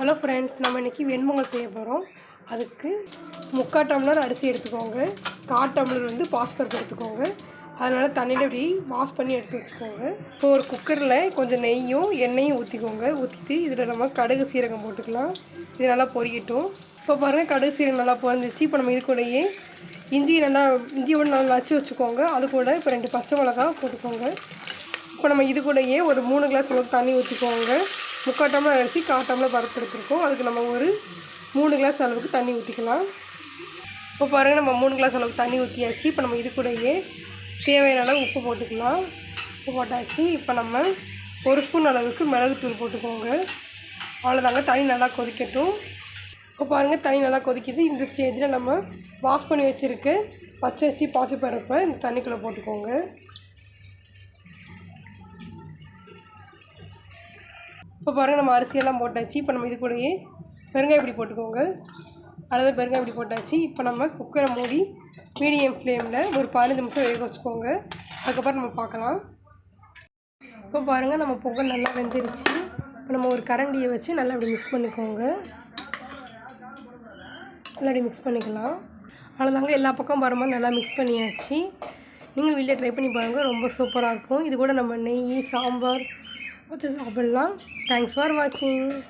Hello friends நம்ம இன்றைக்கி வெண்பொங்கல் செய்ய போகிறோம் அதுக்கு முக்கால் டம்ளர் அரிசி எடுத்துக்கோங்க. கால் டம்ளர் வந்து பாஸ்பருப்பு எடுத்துக்கோங்க. அதனால் தண்ணியில் இப்படி வாஷ் பண்ணி எடுத்து வச்சுக்கோங்க. இப்போ ஒரு குக்கரில் கொஞ்சம் நெய்யும் எண்ணெயும் ஊற்றிக்கோங்க ஊற்றிட்டு இதில் நம்ம கடுகு சீரகம் போட்டுக்கலாம். இது நல்லா பொரியட்டும். இப்போ பாருங்கள் கடுகு சீரகம் நல்லா பொரிஞ்சிச்சு. இப்போ நம்ம இது கூடயே இஞ்சி நல்லா இஞ்சியோட நல்லா நச்சு வச்சுக்கோங்க. அது கூட இப்போ ரெண்டு பச்சை மிளகா போட்டுக்கோங்க. இப்போ நம்ம இது கூடயே ஒரு மூணு கிளாஸ் அளவுக்கு தண்ணி ஊற்றிக்கோங்க முக்கால் டம்ளர் அரிசி கால் டம்ளர் பருப்பு எடுத்துருக்கோம். அதுக்கு நம்ம ஒரு மூணு கிளாஸ் அளவுக்கு தண்ணி ஊற்றிக்கலாம் இப்போ பாருங்கள் நம்ம மூணு கிளாஸ் அளவுக்கு தண்ணி ஊற்றியாச்சு இப்போ நம்ம இது கூடயே தேவையான அளவு உப்பு போட்டுக்கலாம். உப்பு போட்டாச்சு. இப்போ நம்ம ஒரு ஸ்பூன் அளவுக்கு மிளகுத்தூள் போட்டுக்கோங்க. அவ்வளோதாங்க தண்ணி நல்லா கொதிக்கட்டும். இப்போ பாருங்கள் தண்ணி நல்லா கொதிக்குது. இந்த ஸ்டேஜில் நம்ம வாஷ் பண்ணி வச்சுருக்க பச்சரிசி பாசிப்பருப்பை இந்த தண்ணிக்குள்ளே போட்டுக்கோங்க. இப்போ பாருங்கள் நம்ம அரிசியெல்லாம் போட்டாச்சு. இப்போ நம்ம இது கூடயே பெருங்காய இப்படி போட்டுக்கோங்க. அதாவது பெருங்காய் இப்படி போட்டாச்சு. இப்போ நம்ம குக்கரை மூடி மீடியம் ஃப்ளேமில் ஒரு பதினஞ்சு நிமிஷம் வேக வச்சுக்கோங்க. அதுக்கப்புறம் நம்ம பார்க்கலாம். இப்போ பாருங்கள் நம்ம பொங்கல் நல்லா வெந்துருச்சு. இப்போ நம்ம ஒரு கரண்டியை வச்சு நல்லா இப்படி மிக்ஸ் பண்ணிக்கோங்க. நல்லா இப்படி மிக்ஸ் பண்ணிக்கலாம். அவ்வளோதாங்க எல்லா பக்கம் வர மாதிரி நல்லா மிக்ஸ் பண்ணியாச்சு. நீங்கள் வீட்டில் ட்ரை பண்ணி பாருங்கள் ரொம்ப சூப்பராக இருக்கும். இது கூட நம்ம நெய் sambar What is this Abdullah. Thanks for watching.